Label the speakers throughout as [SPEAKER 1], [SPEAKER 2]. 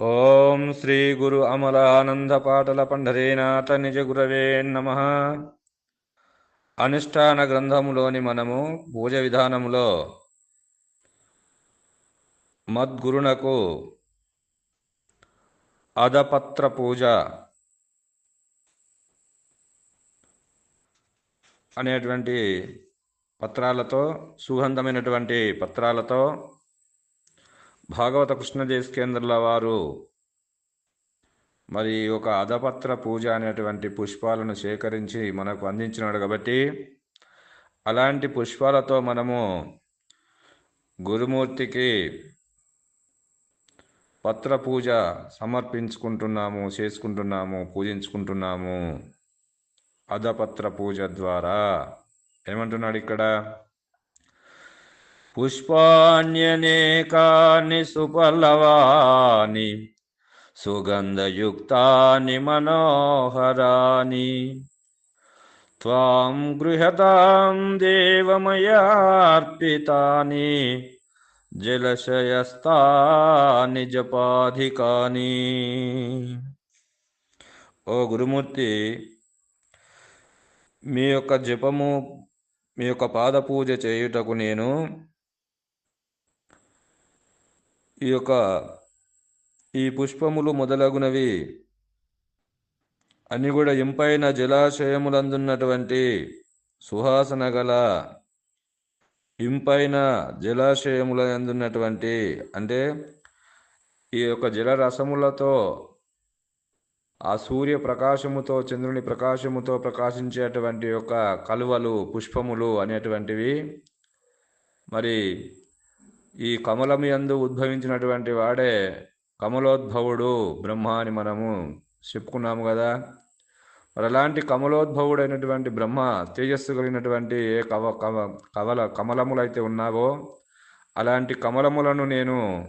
[SPEAKER 1] ఓం శ్రీ గురు అమలానంద పాటల పండరీనాథ నిజ గురవే నమ. అనుష్ఠాన గ్రంథములోని మనము పూజ విధానములో మద్గురునకు అదపత్ర పూజ అనేటువంటి పత్రాలతో సుగంధమైనటువంటి పత్రాలతో భాగవత కృష్ణ కేంద్రుల వారు మరి ఒక అధపత్ర పూజ అనేటువంటి పుష్పాలను సేకరించి మనకు అందించినాడు కాబట్టి అలాంటి పుష్పాలతో మనము గురుమూర్తికి పత్ర పూజ సమర్పించుకుంటున్నాము చేసుకుంటున్నాము పూజించుకుంటున్నాము అధపత్ర పూజ ద్వారా. ఏమంటున్నాడు ఇక్కడ? పుష్పాణ్యనేకాని సుపల్లవాని సుగంధయుక్తాని మనోహరాని త్వాం గృహతాం దేవమయార్పితాని జలశయస్తాని జపాధికాని. ఓ గురుమూర్తి మీ యొక్క జపము మీ యొక్క పాద పూజ చేయుటకు నేను ఈ యొక్క ఈ పుష్పములు మొదలగునవి. అన్ని కూడా ఇంపైన జలాశయములందున్నటువంటి సుహాసన గల ఇంపైన జలాశయముల అందున్నటువంటి అంటే ఈ యొక్క జలరసములతో ఆ సూర్య ప్రకాశముతో చంద్రుని ప్రకాశముతో ప్రకాశించేటువంటి యొక్క కలువలు పుష్పములు అనేటువంటివి. మరి ఈ కమలము యందు ఉద్భవించినటువంటి వాడే కమలోద్భవుడు బ్రహ్మ అని మనము చెప్పుకున్నాము కదా. మరి అలాంటి కమలోద్భవుడైనటువంటి బ్రహ్మ తేజస్సు కలిగినటువంటి ఏ కవ కవ కవల కమలములైతే ఉన్నావో అలాంటి కమలములను నేను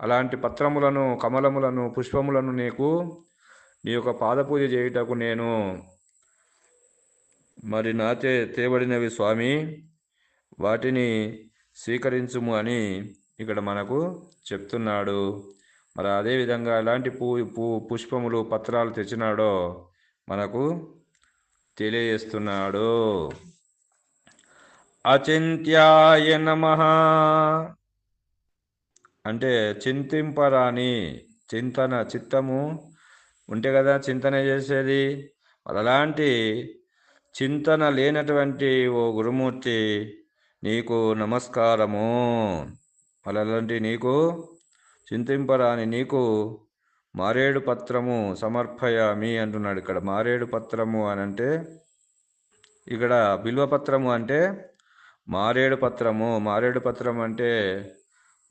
[SPEAKER 1] అలాంటి పత్రములను కమలములను పుష్పములను నీకు నీ యొక్క పాదపూజ చేయుటకు నేను మరి నాతే తేబడినవి స్వామి. వాటిని స్వీకరించుము అని ఇక్కడ మనకు చెప్తున్నాడు. మరి అదేవిధంగా ఎలాంటి పూ పూ పుష్పములు పత్రాలు తెచ్చినాడో మనకు తెలియజేస్తున్నాడు. అచింత్యాయ నమ అంటే చింతింపరాని చింతన చిత్తము ఉంటే కదా చింతన చేసేది. మరి అలాంటి చింతన లేనటువంటి ఓ గురుమూర్తి నీకు నమస్కారము. అలాంటి నీకు చింతింపరాని నీకు మారేడు పత్రము సమర్పయామి అంటున్నాడు ఇక్కడ. మారేడు పత్రము అని అంటే ఇక్కడ బిల్వపత్రము అంటే మారేడు పత్రము. మారేడు పత్రం అంటే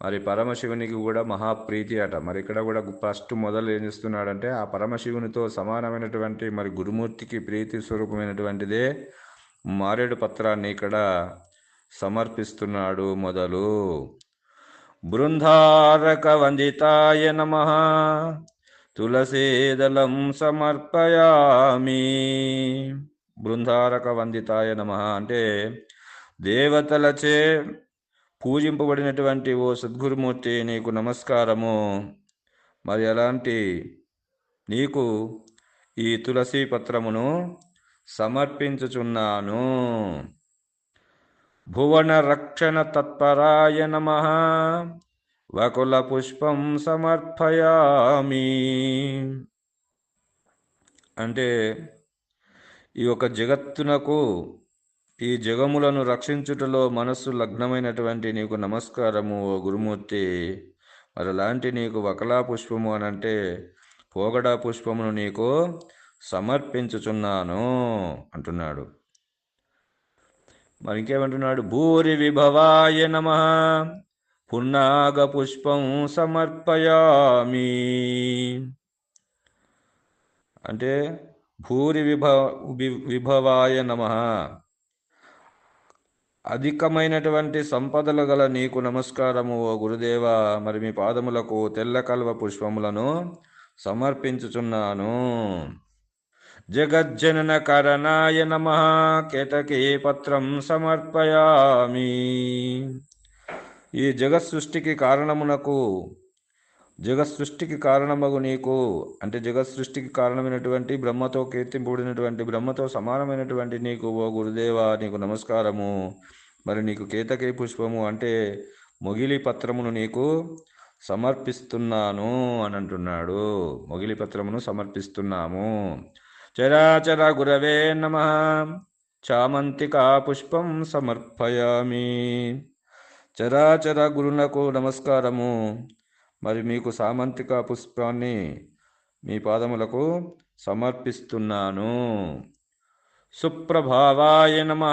[SPEAKER 1] మరి పరమశివునికి కూడా మహాప్రీతి అట. మరి ఇక్కడ కూడా ఫస్ట్ మొదలు ఏం చేస్తున్నాడంటే ఆ పరమశివునితో సమానమైనటువంటి మరి గురుమూర్తికి ప్రీతి స్వరూపమైనటువంటిదే మారేడు పత్రాన్ని ఇక్కడ సమర్పిస్తున్నాడు మొదలు. బృందారక వందితాయ నమ. తులసీదళం సమర్పయామి. బృందారక వందితాయ నమ అంటే దేవతలచే పూజింపబడినటువంటి ఓ సద్గురుమూర్తి నీకు నమస్కారము. మరి అలాంటి నీకు ఈ తులసి పత్రమును సమర్పించుచున్నాను. భువన రక్షణ తత్పరాయ నమ వకుల పుష్పం సమర్పయామి అంటే ఈ యొక్క జగత్తునకు ఈ జగములను రక్షించుటలో మనస్సు లగ్నమైనటువంటి నీకు నమస్కారము ఓ గురుమూర్తి. మరలాంటి నీకు వకలా పుష్పము అని అంటే పోగడా పుష్పమును నీకు సమర్పించుచున్నాను అంటున్నాడు. మరి ఇంకేమంటున్నాడు? భూరి విభవాయ నమ. పున్నాగ పుష్పం సమర్పయామి. అంటే భూరి విభవ విభవాయ నమ. అధికమైనటువంటి సంపదలు గల నీకు నమస్కారము ఓ గురుదేవ మరి మీ పాదములకు తెల్ల కల్వ పుష్పములను సమర్పించుచున్నాను. జగజ్జనన కరణాయ నమ కేతకీ పత్రం సమర్పయామి ఈ జగత్ సృష్టికి కారణమునకు జగత్ సృష్టికి కారణమగు నీకు అంటే జగత్ సృష్టికి కారణమైనటువంటి బ్రహ్మతో కీర్తింపుడినటువంటి బ్రహ్మతో సమానమైనటువంటి నీకు ఓ గురుదేవా నీకు నమస్కారము. మరి నీకు కేతకే పుష్పము అంటే మొగిలి పత్రమును నీకు సమర్పిస్తున్నాను అని అంటున్నాడు. మొగిలి పత్రమును సమర్పిస్తున్నాము. చరాచర గురవే నమ చామంతికా పుష్పం సమర్పయామి చరాచర గురునకు నమస్కారము మరి మీకు సామంతిక పుష్పాన్ని మీ పాదములకు సమర్పిస్తున్నాను। సుప్రభావాయ నమ।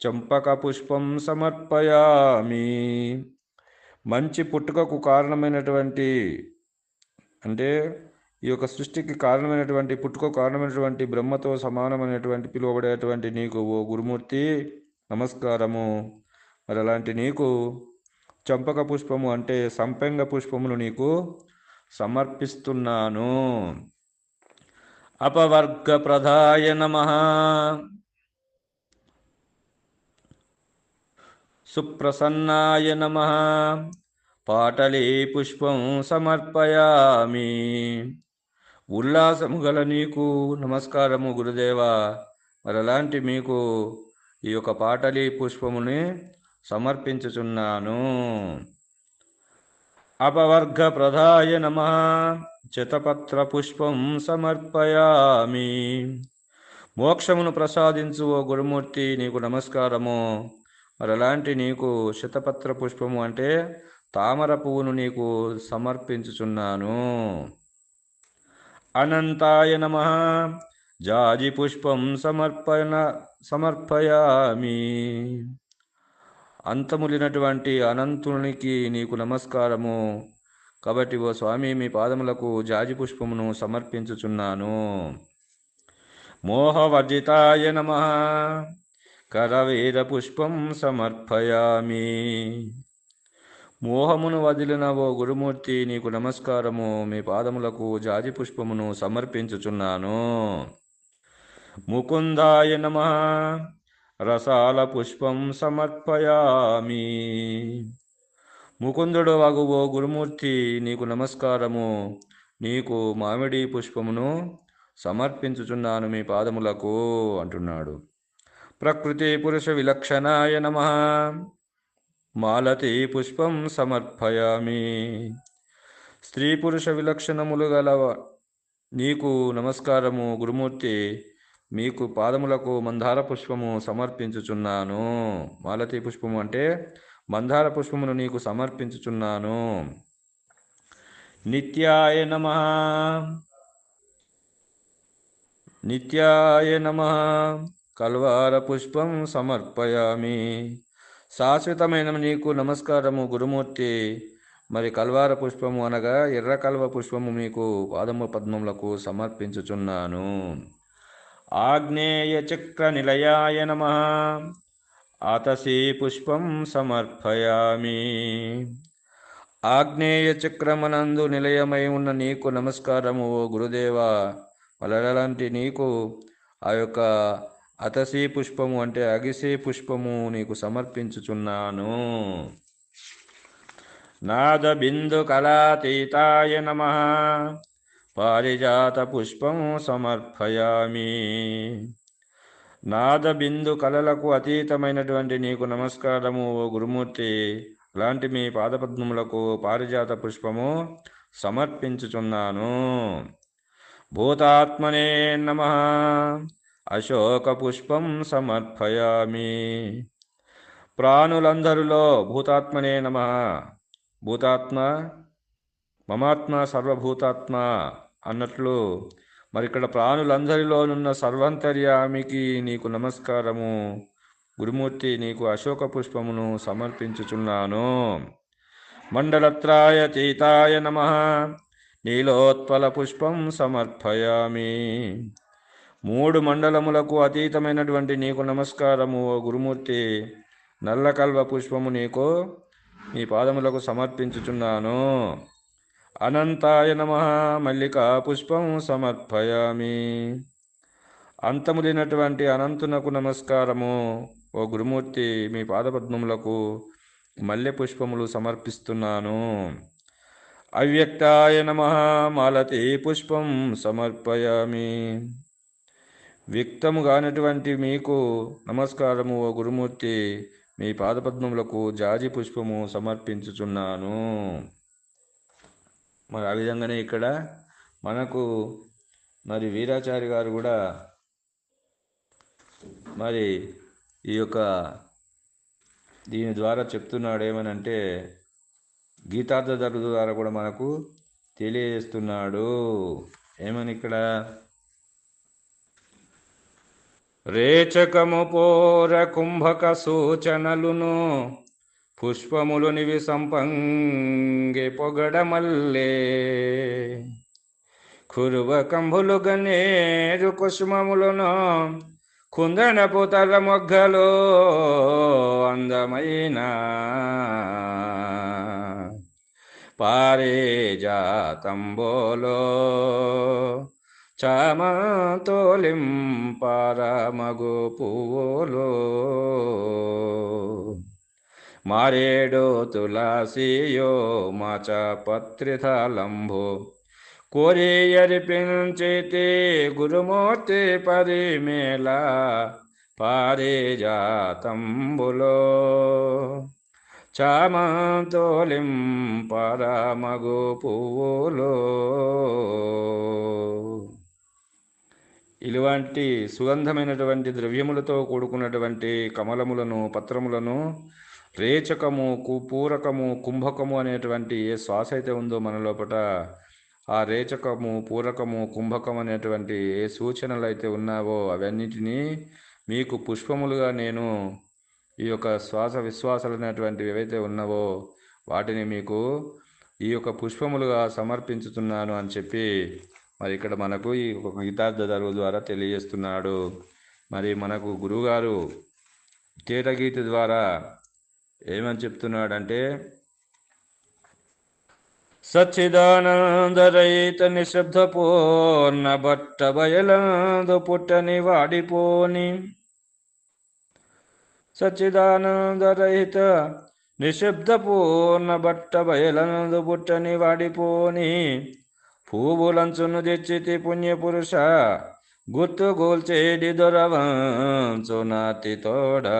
[SPEAKER 1] చంపక పుష్పం సమర్పయామి। మంచి పుట్టుకకు కారణమైనటువంటి అంటే ఈ యొక్క సృష్టికి కారణమైనటువంటి పుట్టుకో కారణమైనటువంటి బ్రహ్మతో సమానమైనటువంటి పిలువబడేటువంటి నీకు ఓ గురుమూర్తి నమస్కారము. మరి అలాంటి నీకు చంపక పుష్పము అంటే సంపెంగ పుష్పములు నీకు సమర్పిస్తున్నాను. అపవర్గ ప్రధాయ నమ. సుప్రసన్నాయ నమ. పాటలీ పుష్పం సమర్పయామి. ఉల్లాసము గల నీకు నమస్కారము గురుదేవా. మరలాంటి మీకు ఈ యొక్క పాటలీ పుష్పముని సమర్పించుచున్నాను. అపవర్గ ప్రధాయ నమ. చితపత్ర పుష్పం సమర్పయామి. మోక్షమును ప్రసాదించు ఓ గురుమూర్తి నీకు నమస్కారము. మరలాంటి నీకు శతపత్ర పుష్పము అంటే తామర పువ్వును నీకు సమర్పించుచున్నాను. అనంతాయ నమ. జాజి పుష్పం సమర్పణ సమర్పయామి. అంతములినటువంటి అనంతునికి నీకు నమస్కారము. కాబట్టి ఓ స్వామి మీ పాదములకు జాజి పుష్పమును సమర్పించుచున్నాను. మోహవర్జితాయ నమ. కరవీర పుష్పం సమర్పయామి. మోహమును వదిలిన ఓ గురుమూర్తి నీకు నమస్కారము మీ పాదములకు జాజి పుష్పమును సమర్పించుచున్నాను. ముకుందాయ నమ. రసాల పుష్పం సమర్పయామి. ముకుందుడు వగు ఓ గురుమూర్తి నీకు నమస్కారము నీకు మామిడి పుష్పమును సమర్పించుచున్నాను మీ పాదములకు అంటున్నాడు. ప్రకృతి పురుష విలక్షణాయ నమ. మాలతి పుష్పం సమర్పయామి. స్త్రీ పురుష విలక్షణములు గల నీకు నమస్కారము గురుమూర్తి మీకు పాదములకు మందార పుష్పము సమర్పించుచున్నాను. మాలతి పుష్పము అంటే మందార పుష్పమును నీకు సమర్పించుచున్నాను. నిత్యాయ నమ. నిత్యాయ నమ. కల్వార పుష్పం సమర్పయామి. శాశ్వతమైన నీకు నమస్కారము గురుమూర్తి. మరి కల్వార పుష్పము అనగా ఎర్ర కల్వ పుష్పము మీకు పాదము పద్మములకు సమర్పించుచున్నాను. ఆగ్నేయ చక్ర నిలయాయ నమ. ఆతసి పుష్పం సమర్పయామి. ఆగ్నేయ చక్రమనందు నిలయమై ఉన్న నీకు నమస్కారము ఓ గురుదేవ. మలలాంటి నీకు ఆ యొక్క అతసి పుష్పము అంటే అగిసే పుష్పము నీకు సమర్పించుచున్నాను. నాద బిందు కళాతీతాయ నమ. పారిజాత పుష్పం సమర్పయామి. నాద బిందు కళలకు అతీతమైనటువంటి నీకు నమస్కారము ఓ గురుమూర్తి. అలాంటి మీ పాదపద్మములకు పారిజాత పుష్పము సమర్పించుచున్నాను. భూతాత్మనే నమ. అశోక పుష్పం సమర్పయామి. ప్రాణులందరిలో భూతాత్మనే నమ. భూతాత్మ మమాత్మ సర్వభూతాత్మ అన్నట్లు మరిక్కడ ప్రాణులందరిలోనున్న సర్వంతర్యామికి నీకు నమస్కారము. గురుమూర్తి నీకు అశోక పుష్పమును సమర్పించుచున్నాను. మండలత్రాయ చైతాయ నమ. నీలోత్పల పుష్పం సమర్పయామి. మూడు మండలములకు అతీతమైనటువంటి నీకు నమస్కారము ఓ గురుమూర్తి నల్లకల్వ పుష్పము నీకు మీ పాదములకు సమర్పించుచున్నాను. అనంతాయ నమ మల్లికా పుష్పం సమర్పయామి. అంతములినటువంటి అనంతునకు నమస్కారము ఓ గురుమూర్తి మీ పాదపద్మములకు మల్లె పుష్పములు సమర్పిస్తున్నాను. అవ్యక్తాయ నమ మాలతి పుష్పం సమర్పయామి. వ్యక్తము కానటువంటి మీకు నమస్కారము ఓ గురుమూర్తి మీ పాదపద్మములకు జాజి పుష్పము సమర్పించుచున్నాను. మరి ఆ విధంగానే ఇక్కడ మనకు మరి వీరాచారి గారు కూడా మరి ఈ యొక్క దీని ద్వారా చెప్తున్నాడు ఏమనంటే గీతార్థ ద్వారా కూడా మనకు తెలియజేస్తున్నాడు. ఏమని ఇక్కడ? రేచకము పోర కుంభక సూచనలును పుష్పములు నివి సంపంగి పొగడమల్లే. కురువ కంభులు గనేరు కుసుమములను కుందనపు తల మొగ్గలు అందమైన. పారే జాతంబోలో చామతోలింపరమగు పువ్వులు మారేడు తులసియో మాచ పత్రితలంబు కోరియరిపించితే గురుమూర్తి పరిమేళ పారిజాతంబులో చామంతోలింపరమగు పువ్వులో ఇలాంటి సుగంధమైనటువంటి ద్రవ్యములతో కూడుకున్నటువంటి కమలములను పత్రములను రేచకము పూరకము కుంభకము అనేటువంటి ఏ శ్వాస అయితే ఉందో మన లోపల ఆ రేచకము పూరకము కుంభకం అనేటువంటి ఏ సూచనలు అయితే ఉన్నావో అవన్నిటినీ మీకు పుష్పములుగా నేను ఈ యొక్క శ్వాస విశ్వాసాలు అనేటువంటివి ఏవైతే ఉన్నావో వాటిని మీకు ఈ యొక్క పుష్పములుగా సమర్పించుతున్నాను అని చెప్పి మరి ఇక్కడ మనకు ఈ ఒక గీతార్థ ద్వారా తెలియజేస్తున్నాడు. మరి మనకు గురువుగారు తేటగీత ద్వారా ఏమని చెప్తున్నాడంటే సచ్చిదానందరహిత నిశ్శబ్ద పూర్ణ బట్ట బయలందు పుట్టని వాడిపోని. సచ్చిదానందరహిత నిశ్శబ్ద పూర్ణ బట్ట బయలందు పుట్టని వాడిపోని. పువ్వులంచును తెచ్చితి పుణ్యపురుష గుర్తు గోల్చేడి దొరవంచు తోడ. తోడా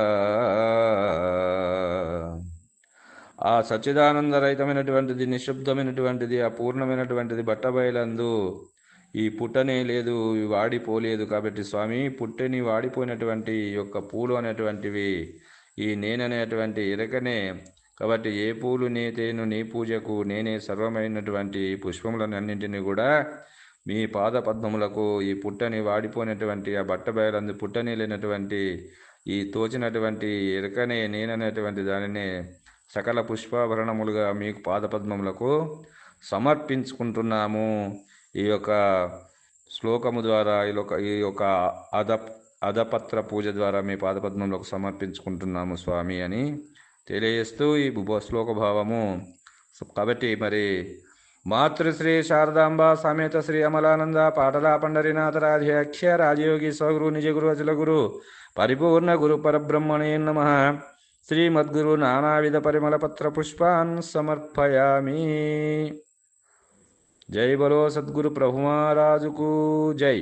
[SPEAKER 1] ఆ సచ్చిదానందరహితమైనటువంటిది నిశ్శబ్దమైనటువంటిది ఆ పూర్ణమైనటువంటిది బట్టబయలందు ఈ పుట్టనే లేదు వాడిపోలేదు కాబట్టి స్వామి పుట్టని వాడిపోయినటువంటి యొక్క పూలు అనేటువంటివి ఈ నేననేటువంటి ఇరకనే కాబట్టి ఏ పూలు నేతేను నీ పూజకు నేనే సర్వమైనటువంటి పుష్పములన్నింటినీ కూడా మీ పాద పద్మములకు ఈ పుట్టని వాడిపోయినటువంటి ఆ బట్ట బయలందు పుట్టని లేనటువంటి ఈ తోచినటువంటి ఎరకనే నేననేటువంటి దానినే సకల పుష్పాభరణములుగా మీకు పాదపద్మములకు సమర్పించుకుంటున్నాము. ఈ యొక్క శ్లోకము ద్వారా ఈ యొక్క ఈ యొక్క అద అధపత్ర పూజ ద్వారా మీ పాదపద్మములకు సమర్పించుకుంటున్నాము స్వామి అని తెలియజేస్తూ ఈ శ్లోక భావము. కాబట్టి మరి మాతృశ్రీ శారదాంబ సమేత శ్రీ అమలానంద పాటలా పండరినాథ రాజయోగి స్వగురు నిజగురు అచల గురు పరిపూర్ణ గురు పరబ్రహ్మణే నమ. శ్రీమద్గురు నానావిధ పరిమళ పత్ర పుష్పాన్ సమర్పయామి. జై బలో సద్గురు ప్రభు మహారాజుకు జై.